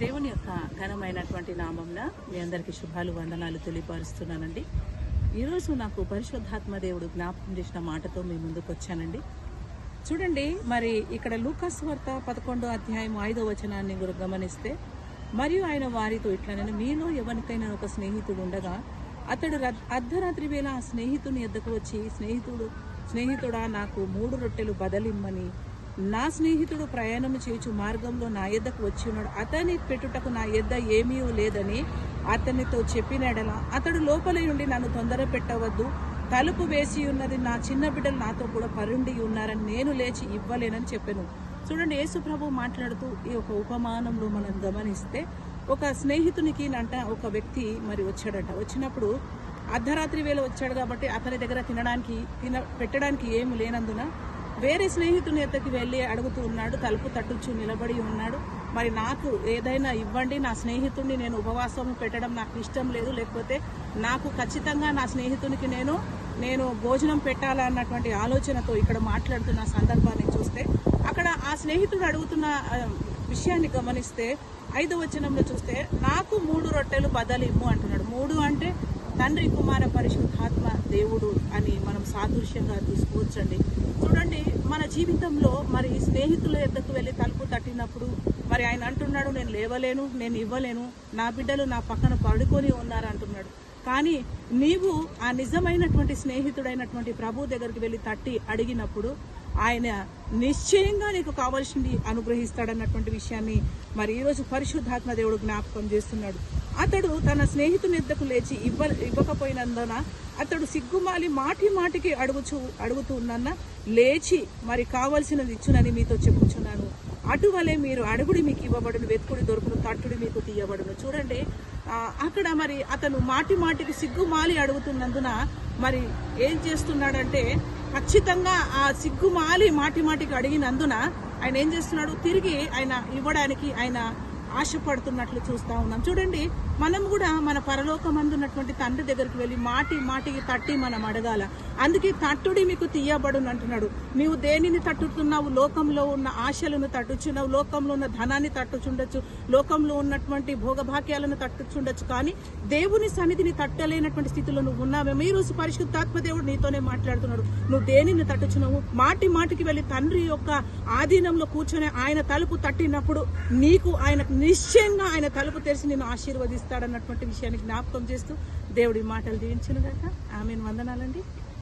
దేవుని యొక్క ఘనమైనటువంటి నామంన మీ అందరికీ శుభాలు వందనాలు తెలియపరుస్తున్నానండి. ఈరోజు నాకు పరిశుద్ధాత్మ దేవుడు జ్ఞాపకం చేసిన మాటతో మీ ముందుకు వచ్చానండి. చూడండి మరి ఇక్కడ లూకాస్ వార్త పదకొండో అధ్యాయం ఐదో వచనాన్ని కూడా గమనిస్తే మరియు ఆయన వారితో ఇట్లనని మీలో ఎవరికైనా ఒక స్నేహితుడు ఉండగా అతడు అర్ధరాత్రి వేళ ఆ స్నేహితుని ఎద్దకు వచ్చి స్నేహితుడు స్నేహితుడా నాకు మూడు రొట్టెలు బదలిమ్మని నా స్నేహితుడు ప్రయాణం చేయుచు మార్గంలో నా ఎద్దకు వచ్చి ఉన్నాడు. అతని పెట్టుటకు నా ఎద్ద ఏమీ లేదని అతనితో చెప్పినడలా అతడు లోపలి ఉండి నన్ను తొందర పెట్టవద్దు. తలుపు వేసి ఉన్నది నా చిన్న బిడ్డలు నాతో కూడా పరుండి ఉన్నారని నేను లేచి ఇవ్వలేనని చెప్పాను. చూడండి యేసు ప్రభు మాట్లాడుతూ ఈ ఒక ఉపమానంలో మనం గమనిస్తే ఒక స్నేహితునికి నంట ఒక వ్యక్తి మరి వచ్చాడట. వచ్చినప్పుడు అర్ధరాత్రి వేళ వచ్చాడు కాబట్టి అతని దగ్గర తినడానికి తిన పెట్టడానికి ఏమి లేనందున వేరే స్నేహితుని ఎద్దకి వెళ్ళి అడుగుతూ ఉన్నాడు తలుపు తట్టుచు నిలబడి ఉన్నాడు. మరి నాకు ఏదైనా ఇవ్వండి నా స్నేహితుడిని నేను ఉపవాసం పెట్టడం నాకు ఇష్టం లేదు లేకపోతే నాకు ఖచ్చితంగా నా స్నేహితునికి నేను నేను భోజనం పెట్టాలన్నటువంటి ఆలోచనతో ఇక్కడ మాట్లాడుతున్న సందర్భాన్ని చూస్తే అక్కడ ఆ స్నేహితుడు అడుగుతున్న విషయాన్ని గమనిస్తే ఐదో వచనంలో చూస్తే నాకు మూడు రొట్టెలు బదలిమ్ము అంటున్నాడు. మూడు అంటే తండ్రి కుమార పరిశుద్ధాత్మ దేవుడు అని మనం సాదృశ్యంగా తీసుకోవచ్చండి. చూడండి మన జీవితంలో మరి స్నేహితుల ఎద్దకు వెళ్ళి తలుపు తట్టినప్పుడు మరి ఆయన అంటున్నాడు నేను లేవలేను నేను ఇవ్వలేను నా బిడ్డలు నా పక్కన పడుకొని ఉన్నారు అంటున్నాడు కానీ నీవు ఆ నిజమైనటువంటి స్నేహితుడైనటువంటి ప్రభు దగ్గరికి వెళ్ళి తట్టి అడిగినప్పుడు ఆయన నిశ్చయంగా నీకు కావాల్సింది అనుగ్రహిస్తాడన్నటువంటి విషయాన్ని మరి ఈరోజు పరిశుద్ధాత్మ దేవుడు జ్ఞాపకం చేస్తున్నాడు. అతడు తన స్నేహితుని ఎద్దకు లేచి ఇవ్వ ఇవ్వకపోయినందున అతడు సిగ్గుమాలి మాటి మాటికి అడుగుచు అడుగుతున్న లేచి మరి కావలసినది ఇచ్చునని మీతో చెప్పుచున్నాను. అటువలే మీరు అడుగుడి మీకు ఇవ్వబడును వెతుకుడి దొరుకును తట్టుడి మీకు తీయబడును. చూడండి అక్కడ మరి అతను మాటి మాటికి సిగ్గుమాలి అడుగుతున్నందున మరి ఏం చేస్తున్నాడంటే ఖచ్చితంగా ఆ సిగ్గుమాలి మాటి మాటికి అడిగినందున ఆయన ఏం చేస్తున్నాడు? తిరిగి ఆయన ఇవ్వడానికి ఆయన ఆశపడుతున్నట్లు చూస్తా ఉన్నాం. చూడండి మనం కూడా మన పరలోకమందున్నటువంటి తండ్రి దగ్గరికి వెళ్ళి మాటి మాటికి తట్టి మనం అడగాల. అందుకే తట్టుడి మీకు తీయబడును అంటున్నాడు. నీవు దేనిని తట్టుతున్నావు? లోకంలో ఉన్న ఆశలను తట్టుచున్నావు లోకంలో ఉన్న ధనాన్ని తట్టుచుండొచ్చు లోకంలో ఉన్నటువంటి భోగభాగ్యాలను తట్టుచుండొచ్చు. కానీ దేవుని సన్నిధిని తట్టలేనటువంటి స్థితిలో నువ్వు ఉన్నావేమో ఈ రోజు పరిశుద్ధాత్మ దేవుడు నీతోనే మాట్లాడుతున్నాడు. నువ్వు దేనిని తట్టుచున్నావు? మాటి మాటికి వెళ్ళి తండ్రి యొక్క ఆధీనంలో కూర్చొని ఆయన తలుపు తట్టినప్పుడు నీకు ఆయన నిశ్చయంగా ఆయన తలుపు తెరిచి నేను ఆశీర్వదిస్తాడన్నటువంటి విషయాన్ని జ్ఞాపకం చేస్తూ దేవుడి మాటలు దీవించను గాక ఆమెను. వందనాలండి.